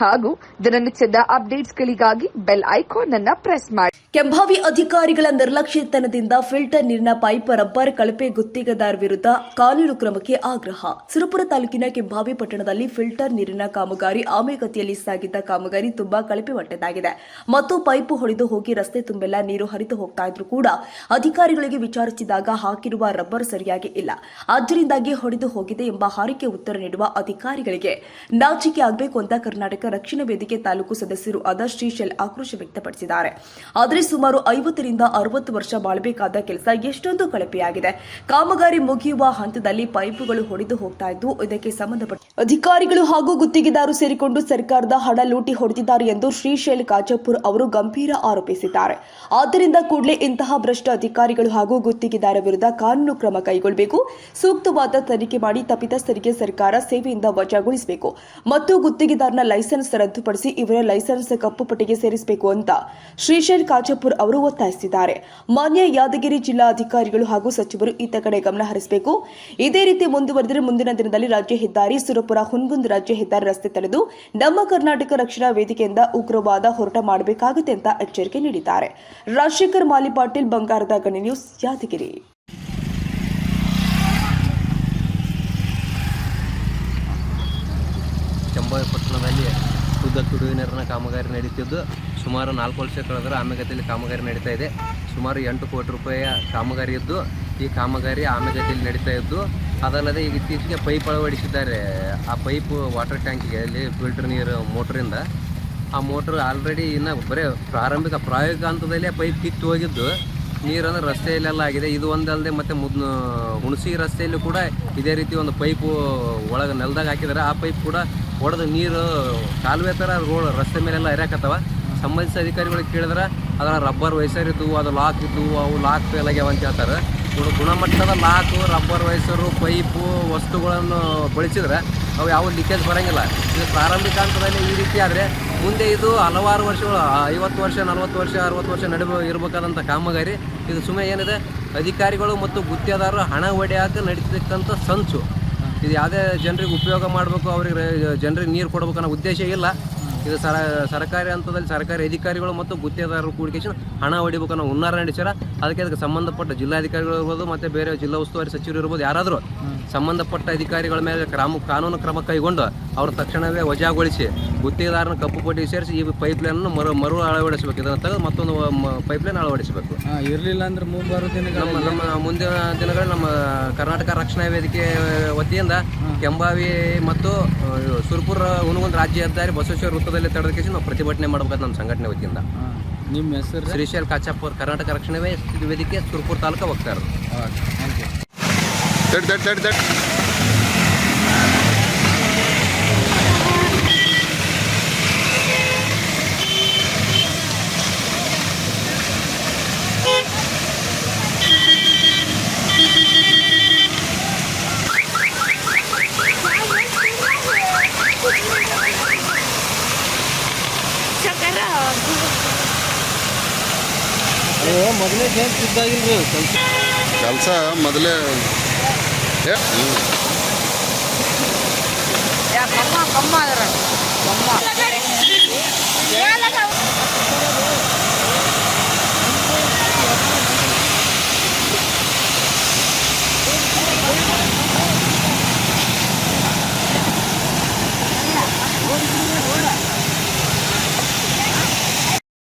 ಹಾಗೂ ದಿನನಿತ್ಯದ ಅಪ್ಡೇಟ್ಸ್ಗಳಿಗಾಗಿ ಬೆಲ್ ಐಕಾನ್ ಅನ್ನು ಪ್ರೆಸ್ ಮಾಡಿ. ಕೆಂಭಾವಿ ಅಧಿಕಾರಿಗಳ ನಿರ್ಲಕ್ಷ್ಯತನದಿಂದ ಫಿಲ್ಟರ್ ನೀರಿನ ಪೈಪ್ ರಬ್ಬರ್ ಕಳಪೆ ಗುತ್ತಿಗೆದಾರ ವಿರುದ್ಧ ಕಾನೂನು ಕ್ರಮಕ್ಕೆ ಆಗ್ರಹ. ಸುರಪುರ ತಾಲೂಕಿನ ಕೆಂಭಾವಿ ಪಟ್ಟಣದಲ್ಲಿ ಫಿಲ್ಟರ್ ನೀರಿನ ಕಾಮಗಾರಿ ಆಮೆಗತಿಯಲ್ಲಿ ಸಾಗಿದ್ದ ಕಾಮಗಾರಿ ತುಂಬಾ ಕಳಪೆ ಮಟ್ಟದಾಗಿದೆ ಮತ್ತು ಪೈಪ್ ಹೊಡೆದು ಹೋಗಿ ರಸ್ತೆ ತುಂಬೆಲ್ಲ ನೀರು ಹರಿದು ಹೋಗ್ತಾ ಇದ್ರು ಕೂಡ ಅಧಿಕಾರಿಗಳಿಗೆ ವಿಚಾರಿಸಿದಾಗ ಹಾಕಿರುವ ರಬ್ಬರ್ ಸರಿಯಾಗಿ ಇಲ್ಲ. ಆದ್ದರಿಂದಾಗಿ ಹೊಡೆದು ಹೋಗಿದೆ ಎಂಬ ಹಾರಿಕೆ ಉತ್ತರ ನೀಡುವ ಅಧಿಕಾರಿಗಳಿಗೆ ನಾಚಿಕೆ ಆಗಬೇಕು ಅಂತ ಕರ್ನಾಟಕ ರಕ್ಷಣಾ ವೇದಿಕೆ ತಾಲೂಕು ಸದಸ್ಯರು ಆದ ಶ್ರೀಶೈಲ್ ಆಕ್ರೋಶ ವ್ಯಕ್ತಪಡಿಸಿದ್ದಾರೆ. ಆದರೆ ಸುಮಾರು ಐವತ್ತರಿಂದ ಅರವತ್ತು ವರ್ಷ ಬಾಳಬೇಕಾದ ಕೆಲಸ ಎಷ್ಟೊಂದು ಕಳಪೆಯಾಗಿದೆ. ಕಾಮಗಾರಿ ಮುಗಿಯುವ ಹಂತದಲ್ಲಿ ಪೈಪುಗಳು ಹೊಡೆದು ಹೋಗ್ತಾ ಇದ್ದು, ಇದಕ್ಕೆ ಸಂಬಂಧಪಟ್ಟ ಅಧಿಕಾರಿಗಳು ಹಾಗೂ ಗುತ್ತಿಗೆದಾರರು ಸೇರಿಕೊಂಡು ಸರ್ಕಾರದ ಹಣ ಲೂಟಿ ಹೊಡೆದಿದ್ದಾರೆ ಎಂದು ಶ್ರೀಶೈಲ್ ಕಾಜಪುರ್ ಅವರು ಗಂಭೀರ ಆರೋಪಿಸಿದ್ದಾರೆ. ಆದ್ದರಿಂದ ಕೂಡಲೇ ಇಂತಹ ಭ್ರಷ್ಟ ಅಧಿಕಾರಿಗಳು ಹಾಗೂ ಗುತ್ತಿಗೆದಾರ ವಿರುದ್ಧ ಕಾನೂನು ಕ್ರಮ ಕೈಗೊಳ್ಳಬೇಕು. ಸೂಕ್ತವಾದ ತನಿಖೆ ಮಾಡಿ ತಪ್ಪಿತಸ್ಥರಿಗೆ ಸರ್ಕಾರ ಸೇವೆಯಿಂದ ವಜಾಗೊಳಿಸಬೇಕು. ಮತ್ತು ಗುತ್ತಿಗೆದಾರನ ಲೈಸೆನ್ಸ್ ರದ್ದುಪಡಿಸಿ ಇವರ ಲೈಸೆನ್ಸ್ ಕಪ್ಪು ಪಟ್ಟಿಗೆ ಸೇರಿಸಬೇಕು ಅಂತ ಶ್ರೀಶೈಲ್ ಕಾಚಪುರ್ ಅವರು ಒತ್ತಾಯಿಸಿದ್ದಾರೆ. ಮಾನ್ಯ ಯಾದಗಿರಿ ಜಿಲ್ಲಾ ಅಧಿಕಾರಿಗಳು ಹಾಗೂ ಸಚಿವರು ಈತ ಕಡೆ ಗಮನ ಹರಿಸಬೇಕು. ಇದೇ ರೀತಿ ಮುಂದುವರೆದರೆ ಮುಂದಿನ ದಿನದಲ್ಲಿ ರಾಜ್ಯ ಹೆದ್ದಾರಿ, ಸುರಪುರ ಹುನ್ಗುಂದ್ ರಾಜ್ಯ ಹೆದ್ದಾರಿ ರಸ್ತೆ ತಡೆದು ನಮ್ಮ ಕರ್ನಾಟಕ ರಕ್ಷಣಾ ವೇದಿಕೆಯಿಂದ ಉಗ್ರವಾದ ಹೋರಾಟ ಮಾಡಬೇಕಾಗುತ್ತೆ ಅಂತ ಎಚ್ಚರಿಕೆ ನೀಡಿದ್ದಾರೆ. ರಾಜಶೇಖರ್ ಮಾಲಿ ಪಾಟೀಲ್, ಬಂಗಾರದ ಗಣಿ ನ್ಯೂಸ್, ಯಾದಗಿರಿ ಚಂಬಾವಿ ಪಟ್ಟಣದಲ್ಲಿ ಕುಡಿಯುವ ನೀರಿನ ಕಾಮಗಾರಿ ನಡೀತಿದ್ದು ಸುಮಾರು ನಾಲ್ಕು ವರ್ಷ ಕಳೆದ್ರೆ ಆಮೆಗತಿಯಲ್ಲಿ ಕಾಮಗಾರಿ ನಡೀತಾ ಇದೆ. ಸುಮಾರು ಎಂಟು ಕೋಟಿ ರೂಪಾಯಿಯ ಕಾಮಗಾರಿ ಇದ್ದು, ಈ ಕಾಮಗಾರಿ ಆಮೆಗತಿಯಲ್ಲಿ ನಡೀತಾ ಇದ್ದು, ಅದಲ್ಲದೆ ಈಗ ಇತ್ತೀಚೆಗೆ ಪೈಪ್ ಅಳವಡಿಸಿದ್ದಾರೆ. ಆ ಪೈಪ್ ವಾಟರ್ ಟ್ಯಾಂಕಿಗೆ ಅಲ್ಲಿ ಫಿಲ್ಟರ್ ನೀರು ಮೋಟ್ರಿಂದ ಆ ಮೋಟ್ರ್ ಆಲ್ರೆಡಿ ಇನ್ನು ಬರೀ ಪ್ರಾರಂಭಿಕ ಪ್ರಾಯೋಗಿಕ ಹಂತದಲ್ಲೇ ಪೈಪ್ ಕಿತ್ತು ಹೋಗಿದ್ದು, ನೀರನ್ನು ರಸ್ತೆಯಲ್ಲೆಲ್ಲ ಆಗಿದೆ. ಇದು ಒಂದಲ್ಲದೆ ಮತ್ತು ಮುದ್ ಹುಣಸಿ ರಸ್ತೆಯಲ್ಲೂ ಕೂಡ ಇದೇ ರೀತಿ ಒಂದು ಪೈಪು ಒಳಗೆ ನೆಲದಾಗ ಹಾಕಿದ್ದಾರೆ. ಆ ಪೈಪ್ ಕೂಡ ಒಡೆದು ನೀರು ಕಾಲುವೆ ಥರ ರೋಡ್ ರಸ್ತೆ ಮೇಲೆಲ್ಲ ಹರಿಯಾಕತ್ತವ. ಸಂಬಂಧಿಸಿದ ಅಧಿಕಾರಿಗಳಿಗೆ ಕೇಳಿದ್ರೆ ಅದರ ರಬ್ಬರ್ ವೈಸರ್ ಇದ್ದವು ಅದು ಲಾಕ್ ಇದ್ದವು ಅವು ಲಾಕ್ ಫೇಲ್ ಆಗ್ಯಾವ ಅಂತ ಹೇಳ್ತಾರೆ. ಇವರು ಗುಣಮಟ್ಟದ ಲಾಕು ರಬ್ಬರ್ ವೈಸರು ಪೈಪು ವಸ್ತುಗಳನ್ನು ಬಳಸಿದ್ರೆ ಅವು ಯಾವ ಲೀಕೇಜ್ ಬರೋಂಗಿಲ್ಲ. ಇದು ಪ್ರಾರಂಭಿಕ ಹಂತದಲ್ಲಿ ಈ ರೀತಿ ಆದರೆ ಮುಂದೆ ಇದು ಹಲವಾರು ವರ್ಷಗಳು ಐವತ್ತು ವರ್ಷ, ನಲವತ್ತು ವರ್ಷ, ಅರವತ್ತು ವರ್ಷ ನಡುವೆ ಇರಬೇಕಾದಂಥ ಕಾಮಗಾರಿ. ಇದು ಸುಮ್ಮನೆ ಏನಿದೆ? ಅಧಿಕಾರಿಗಳು ಮತ್ತು ಗುತ್ತಿಗೆದಾರರು ಹಣ ಹೊಡೆಯಾಕ ನಡೀತಕ್ಕಂಥ ಸಂಚು. ಇದು ಯಾವುದೇ ಜನರಿಗೆ ಉಪಯೋಗ ಮಾಡಬೇಕು ಅವರಿಗೆ ಜನರಿಗೆ ನೀರು ಕೊಡಬೇಕು ಅನ್ನೋ ಉದ್ದೇಶ ಇಲ್ಲ. ಇದು ಸರ ಸರ್ಕಾರಿ ಹಂತದಲ್ಲಿ ಸರ್ಕಾರಿ ಅಧಿಕಾರಿಗಳು ಮತ್ತು ಗುತ್ತಿಗೆದಾರರು ಕೂಡಿಕೇಶನ್ ಹಣ ಹೊಡಿಬೇಕು ಅನ್ನೋ ಹುನ್ನಾರ ನಡೆಸ್ಯಾರ. ಅದಕ್ಕೆ ಅದಕ್ಕೆ ಸಂಬಂಧಪಟ್ಟ ಜಿಲ್ಲಾಧಿಕಾರಿಗಳು ಇರ್ಬೋದು ಮತ್ತು ಬೇರೆ ಜಿಲ್ಲಾ ಉಸ್ತುವಾರಿ ಸಚಿವರು ಇರ್ಬೋದು ಯಾರಾದರೂ ಸಂಬಂಧಪಟ್ಟ ಅಧಿಕಾರಿಗಳ ಮೇಲೆ ಕ್ರಮ ಕಾನೂನು ಕ್ರಮ ಕೈಗೊಂಡು ಅವ್ರ ತಕ್ಷಣವೇ ವಜಾಗೊಳಿಸಿ ಗುತ್ತಿಗೆದಾರನ ಕಪ್ಪು ಪಟ್ಟಿ ಸೇರಿಸಿ ಈ ಪೈಪ್ ಲೈನನ್ನು ಮರು ಮರು ಅಳವಡಿಸಬೇಕು. ಇದನ್ನು ತೆಗೆದು ಮತ್ತೊಂದು ಪೈಪ್ ಲೈನ್ ಅಳವಡಿಸಬೇಕು. ಇರಲಿಲ್ಲ ಅಂದ್ರೆ ಮೂರು ದಿನಗಳ ನಮ್ಮ ನಮ್ಮ ಮುಂದಿನ ದಿನಗಳು ನಮ್ಮ ಕರ್ನಾಟಕ ರಕ್ಷಣಾ ವೇದಿಕೆ ವತಿಯಿಂದ ಕೆಂಬಾವಿ ಮತ್ತು ಸುರ್ಪುರ ಹುನಗುಂದ ರಾಜ್ಯ ಹೆದ್ದಾರಿ ಬಸವೇಶ್ವರ ವೃತ್ತದಲ್ಲಿ ತಡೆದಕ್ಕೆ ನಾವು ಪ್ರತಿಭಟನೆ ಮಾಡಬೇಕಾದ ನಮ್ಮ ಸಂಘಟನೆ ವತಿಯಿಂದ. ನಿಮ್ಮ ಹೆಸರು? ಶ್ರೀಶೈಲ್ ಕಾಚಾಪುರ್ ಕರ್ನಾಟಕ ರಕ್ಷಣಾ ವೇದಿಕೆ ಸುರಪುರ ತಾಲೂಕು ವಕ್ತಾರರು. ಮೊದಲೇ. ಸಿದ್ಧಾಗಿಲ್ರಿ ಕೆಲಸ ಮೊದಲೇ. ಕಮ್ಮ ಕಮ್ಮ ಕಮ್ಮ